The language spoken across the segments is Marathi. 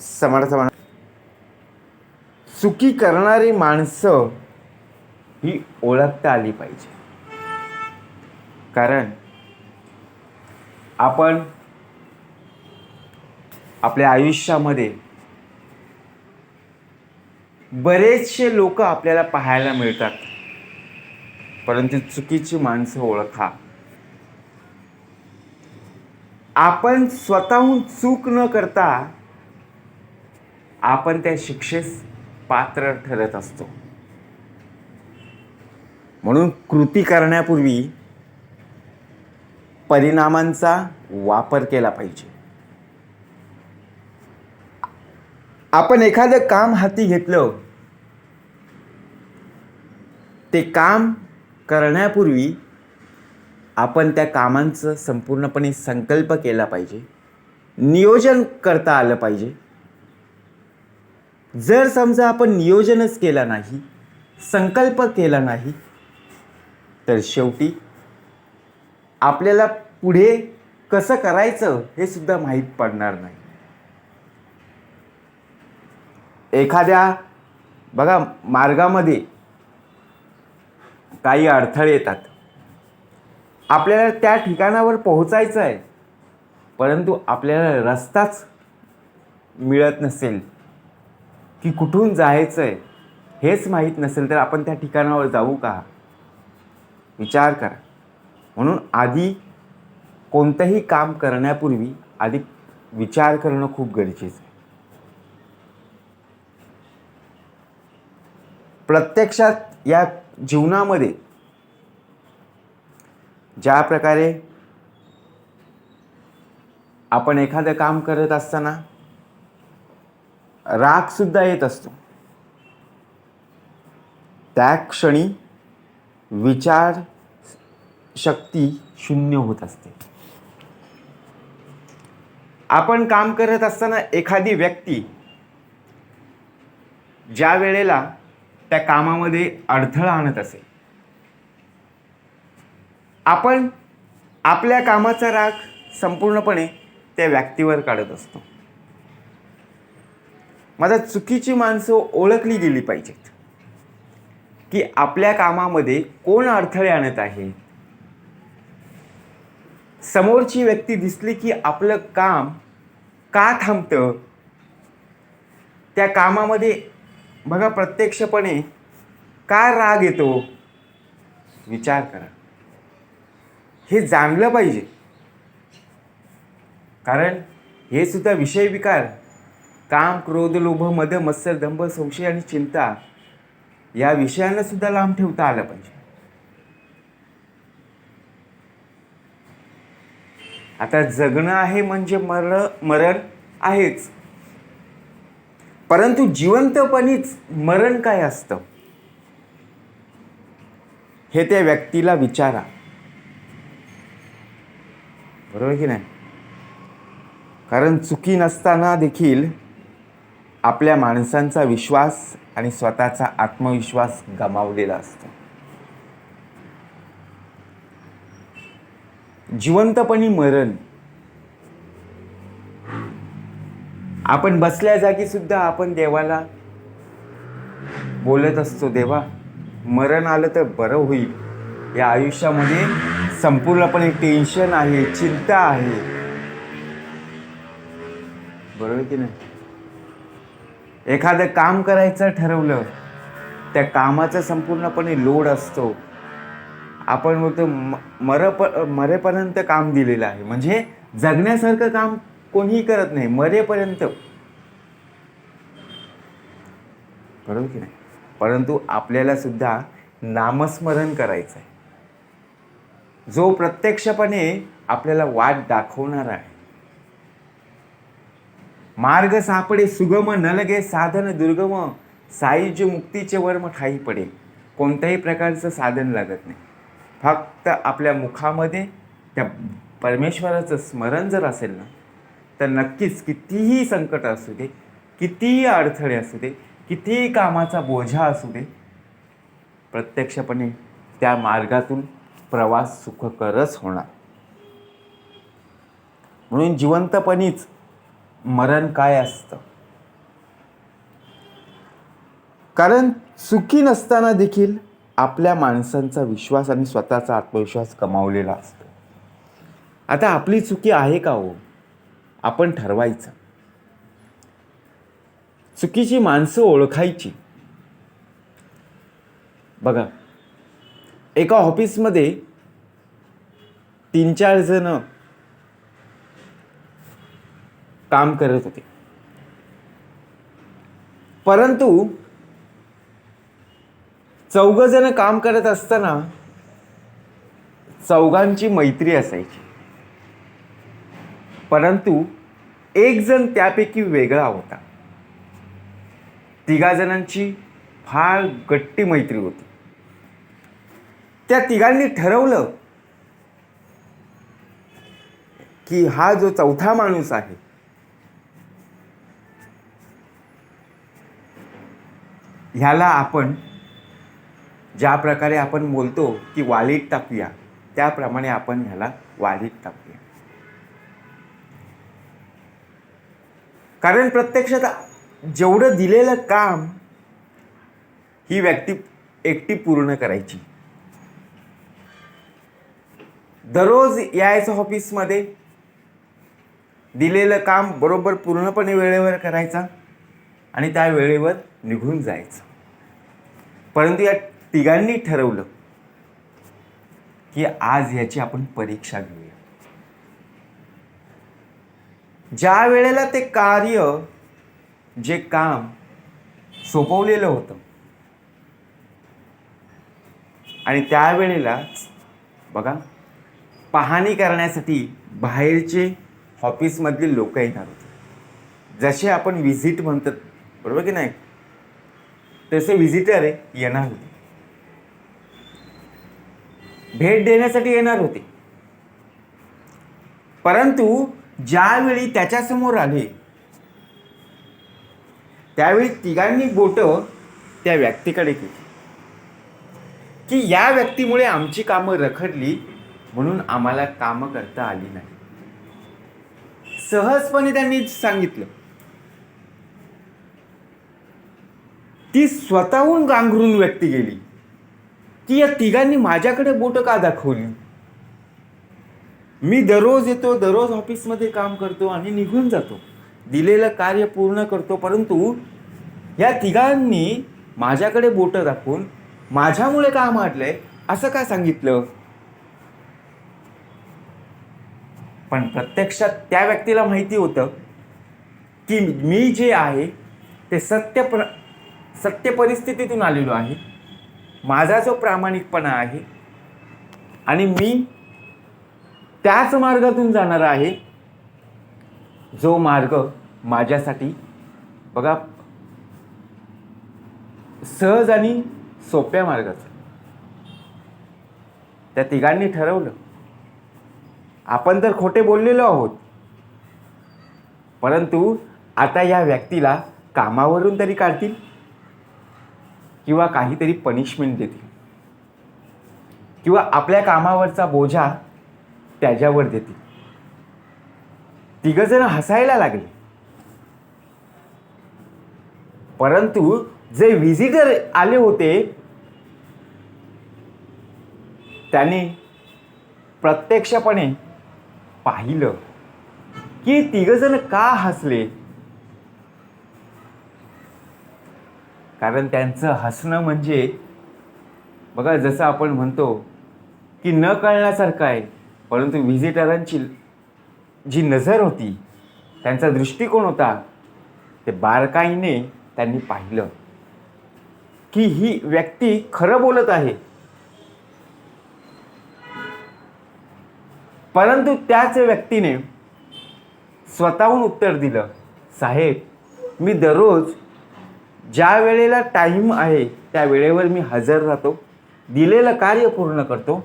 समर्थ म्हणा चुकी करणारी माणसं ही ओळखता आली पाहिजे. कारण आपण आपल्या आयुष्यामध्ये बरेचसे लोक आपल्याला पाहायला मिळतात. परंतु चुकीची माणसं ओळखा. आपण स्वतःहून चूक न करता आपण त्या शिक्षेस पात्र ठरत असतो. म्हणून कृती करण्यापूर्वी परिणामांचा वापर केला पाहिजे. आपण एखादं काम हाती घेतलं ते काम करण्यापूर्वी आपण त्या कामांचं संपूर्णपणे संकल्प केला पाहिजे. नियोजन करता आलं पाहिजे. जर समजा आपण नियोजनच केला नाही संकल्प केला नाही तर शेवटी आपल्याला पुढे कसं करायचं हे सुद्धा माहीत पडणार नाही. एखाद्या बघा मार्गामध्ये काही अडथळे येतात. आपल्याला त्या ठिकाणावर पोहोचायचं आहे परंतु आपल्याला रस्ताच मिळत नसेल की कुठून जायचं आहे हेच माहीत नसेल तर आपण त्या ठिकाणावर जाऊ का? विचार करा. म्हणून आधी कोणतंही काम करण्यापूर्वी आधी विचार करणं खूप गरजेचं आहे. प्रत्यक्षात या जीवनामध्ये ज्या प्रकारे आपण एखादं काम करत असताना राग सुद्धा येत असतो. त्या क्षणी विचार शक्ती शून्य होत असते. आपण काम करत असताना एखादी व्यक्ती ज्या वेळेला त्या कामामध्ये अडथळा आणत असेल आपण आपल्या कामाचा राग संपूर्णपणे त्या व्यक्तीवर काढत असतो. माझा चुकीची माणसं ओळखली गेली पाहिजेत. की आपल्या कामामध्ये कोण अडथळे आणत आहे? समोरची व्यक्ती दिसली की आपलं काम का थांबतं? त्या कामामध्ये बघा प्रत्यक्षपणे का राग येतो? विचार करा. हे जाणलं पाहिजे. कारण हे सुद्धा विषय विकार. काम क्रोध लोभ मद मत्सर दंभ संशय आणि चिंता या विषयांना सुद्धा लांब ठेवता आलं पाहिजे. आता जगणं आहे म्हणजे मर मरण आहेच. परंतु जिवंतपणीच मरण काय असतं? हे त्या व्यक्तीला विचारा. बरोबर की नाही? कारण चुकी नसताना देखील आपल्या माणसांचा विश्वास आणि स्वतःचा आत्मविश्वास गमावलेला असतो. जिवंतपणी मरण. आपण बसल्या जागी सुद्धा आपण देवाला बोलत असतो देवा मरण आलं तर बरं होईल. या आयुष्यामध्ये संपूर्णपणे टेन्शन आहे चिंता आहे. बरोबर की नाही? एखादं काम करायचं ठरवलं त्या कामाचा संपूर्णपणे लोड असतो. आपण बोलतो म- मरप मरेपर्यंत काम दिलेलं आहे. म्हणजे जगण्यासारखं काम कोणीही करत नाही मरेपर्यंत. बरोबर की नाही? परंतु आपल्याला सुद्धा नामस्मरण करायचं आहे जो प्रत्यक्षपणे आपल्याला वाट दाखवणार आहे मार्ग सापडे सुगम न लगे साधन दुर्गम साईज मुक्तीचे वर्म ठाई पडे. कोणत्याही प्रकारचं साधन लागत नाही. फक्त आपल्या मुखामध्ये त्या परमेश्वराचं स्मरण जर असेल ना तर नक्कीच कितीही संकट असू दे कितीही अडथळे असू दे कितीही कामाचा बोझा असू दे प्रत्यक्षपणे त्या मार्गातून प्रवास सुखकरच होणार. म्हणून जिवंतपणीच मरण काय असतं? कारण सुखी नसताना देखील आपल्या माणसांचा विश्वास आणि स्वतःचा आत्मविश्वास कमावलेला असतो. आता आपली चुकी आहे का हो? आपण ठरवायचं. चुकीची माणसं ओळखायची. बघा एका ऑफिसमध्ये तीन चार जणं काम करत होते. परंतु चौघजण काम करत असताना चौघांची मैत्री असायची. परंतु एक जण त्यापैकी वेगळा होता. तिघा जणांची फार गट्टी मैत्री होती. त्या तिघांनी ठरवलं की हा जो चौथा माणूस आहे ह्याला आपण ज्या प्रकारे आपण बोलतो की वालीत टाकूया त्याप्रमाणे आपण ह्याला वालीत टाकूया कारण प्रत्यक्षात जेवढं दिलेलं काम ही व्यक्ती एकटी पूर्ण करायची. दररोज यायचं ऑफिसमध्ये दिलेलं काम बरोबर पूर्णपणे वेळेवर करायचा. आणि त्या वेळेवर निघून जायचं. परंतु या तिघांनी ठरवलं की आज याची आपण परीक्षा घेऊया. ज्या वेळेला ते कार्य जे काम सोपवलेलं होतं आणि त्यावेळेलाच बघा पाहणी करण्यासाठी बाहेरचे ऑफिसमधले लोक येणार होते. जसे आपण व्हिजिट म्हणतात बरोबर की नाही? तसे व्हिजिटर येणार होते. भेट देण्यासाठी येणार होते. परंतु ज्यावेळी त्याच्यासमोर आले त्यावेळी तिघांनी बोट त्या व्यक्तीकडे केली. की या व्यक्तीमुळे आमची कामं रखडली म्हणून आम्हाला कामं करता आली नाही. सहजपणे त्यांनी सांगितलं. ती स्वतःहून गांघरून व्यक्ती गेली. की या तिघांनी माझ्याकडे बोटं का दाखवली? मी दररोज येतो दररोज ऑफिसमध्ये काम करतो आणि निघून जातो. दिलेलं कार्य पूर्ण करतो परंतु या तिघांनी माझ्याकडे बोटं दाखवून माझ्यामुळे काम आहे असं का सांगितलं? पण प्रत्यक्षात त्या व्यक्तीला माहिती होतं की मी जे आहे ते सत्य प्र सत्य परिस्थितीतून आलेलो आहे. माझा जो प्रामाणिकपणा आहे आणि मी त्याच मार्गातून जाणार आहे जो मार्ग माझ्यासाठी बघा सहज आणि सोप्या मार्गाचा. त्या तिघांनी ठरवलं. आपण तर खोटे बोललेलो आहोत. परंतु आता या व्यक्तीला कामावरून तरी काढतील. किंवा काहीतरी पनिशमेंट देतील. किंवा आपल्या कामावरचा बोजा त्याच्यावर देतील. तिघजण हसायला लागले. परंतु जे व्हिजिटर आले होते त्यांनी प्रत्यक्षपणे पाहिलं की तिघजण का हसले? कारण त्यांचं हसणं म्हणजे बघा जसं आपण म्हणतो की न कळण्यासारखं आहे परंतु व्हिजिटरांची जी नजर होती त्यांचा दृष्टिकोन होता ते बारकाईने त्यांनी पाहिलं की ही व्यक्ती खरं बोलत आहे. परंतु त्याच व्यक्तीने स्वतःहून उत्तर दिलं साहेब मी दररोज ज्या वेळेला टाईम आहे त्या वेळेवर मी हजर राहतो. दिलेलं कार्य पूर्ण करतो.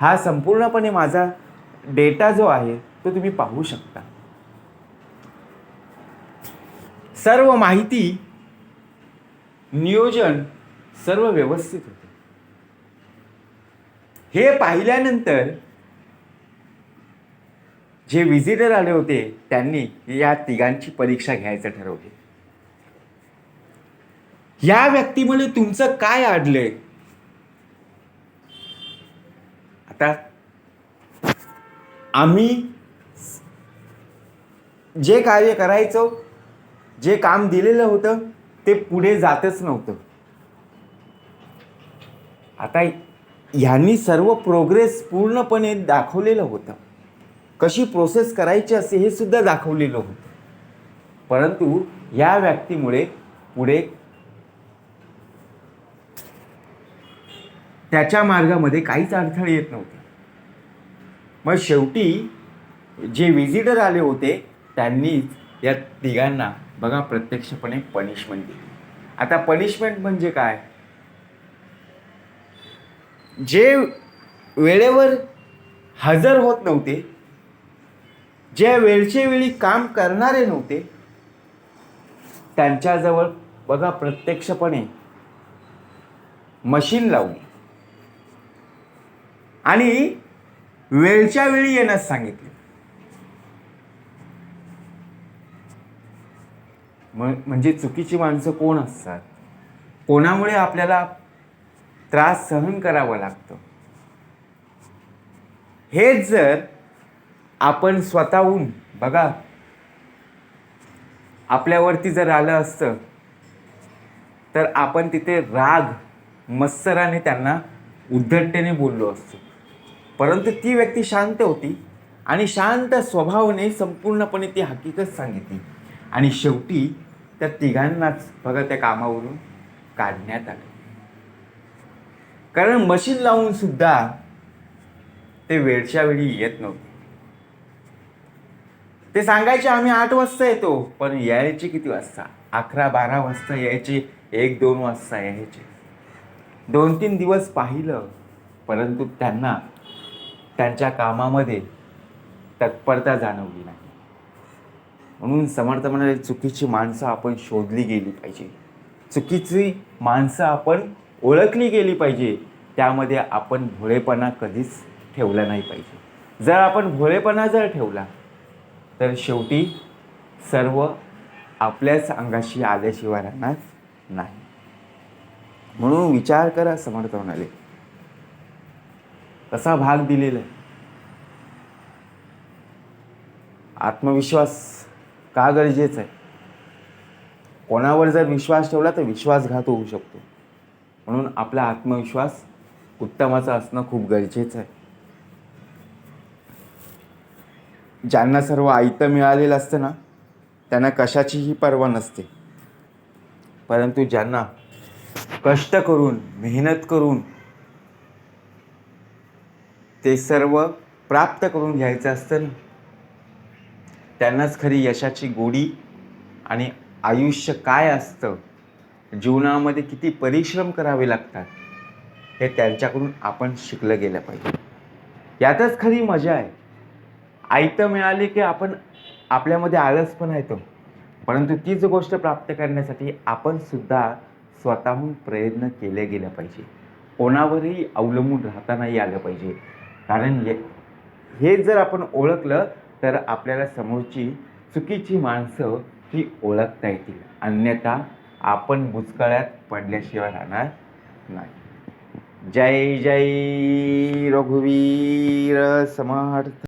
हा संपूर्णपणे माझा डेटा जो आहे तो तुम्ही पाहू शकता. सर्व माहिती नियोजन सर्व व्यवस्थित होते. हे पाहिल्यानंतर जे विजिटर आले होते त्यांनी या तिघांची परीक्षा घ्यायचं ठरवले. या व्यक्तीमुळे तुमचं काय अडलंय आता आम्ही जे कार्य करायचो जे काम दिलेलं होतं ते पुढे जातच नव्हतं. आता ह्यांनी सर्व प्रोग्रेस पूर्णपणे दाखवलेलं होतं. कशी प्रोसेस करायची असते हे सुद्धा दाखवलेलं होतं. परंतु या व्यक्तीमुळे पुढे त्याच्या मार्गामध्ये काहीच अडथळे येत नव्हते. मग शेवटी जे विजिटर आले होते त्यांनीच या तिघांना बघा प्रत्यक्षपणे पनिशमेंट दिली. आता पनिशमेंट म्हणजे काय? जे वेळेवर हजर होत नव्हते जे वेळचे वेळी काम करणारे नव्हते त्यांच्याजवळ बघा प्रत्यक्षपणे मशीन लावली. आणि वेळच्या वेळी येण्यास सांगितले. म्हणजे चुकीची माणसं कोण असतात? कोणामुळे आपल्याला त्रास सहन करावा लागतो? हेच जर आपण स्वतःहून बघा आपल्यावरती जर आलं असतं तर आपण तिथे राग मत्सराने त्यांना उद्धटतेने बोललो असतो. परंतु ती व्यक्ती शांत होती आणि शांत स्वभावाने संपूर्णपणे ती हकीकत सांगितली. आणि शेवटी त्या तिघांनाच बघा त्या कामावरून काढण्यात आलं. कारण मशीन लावून सुद्धा ते वेळच्या वेळी येत नव्हते. ते सांगायचे आम्ही आठ वाजता येतो पण यायचे किती वाजता? अकरा बारा वाजता यायचे एक दोन वाजता यायचे. दोन तीन दिवस पाहिलं परंतु त्यांना त्यांच्या कामामध्ये तत्परता जाणवली नाही. म्हणून समर्थ म्हणाले चुकीची माणसं आपण शोधली गेली पाहिजे. चुकीची माणसं आपण ओळखली गेली पाहिजे. त्यामध्ये आपण भोळेपणा कधीच ठेवला नाही पाहिजे. जर आपण भोळेपणा जर ठेवला तर शेवटी सर्व आपल्याच अंगाशी आल्याशिवाय राहणार नाही. म्हणून विचार करा समर्थ म्हणाले. असा भाग दिलेला आहे. आत्मविश्वास का गरजेचा आहे? कोणावर जर विश्वास ठेवला तर विश्वासघात होऊ शकतो. म्हणून आपला आत्मविश्वास उत्तमाचा असणं खूप गरजेचं आहे. ज्यांना सर्व आयतं मिळालेलं असतं ना त्यांना कशाचीही पर्वा नसते. परंतु ज्यांना कष्ट करून मेहनत करून ते सर्व प्राप्त करून घ्यायचं असतं ना. त्यांनाच खरी यशाची गोडी आणि आयुष्य काय असतं? जीवनामध्ये किती परिश्रम करावे लागतात? हे त्यांच्याकडून आपण शिकलं गेलं पाहिजे. यातच खरी मजा आहे. आयतं मिळाली की आपण आपल्यामध्ये आळसपणा येतो परंतु तीच गोष्ट प्राप्त करण्यासाठी आपण सुद्धा स्वतःहून प्रयत्न केले गेले पाहिजे. कोणावरही अवलंबून राहता नाही आलं पाहिजे. कारण हे हे जर आपण ओळखलं तर आपल्याला समोरची चुकीची माणसं ही ओळखता येतील. अन्यथा आपण भुचकळ्यात पडल्याशिवाय राहणार नाही. जय जय रघुवीर समर्थ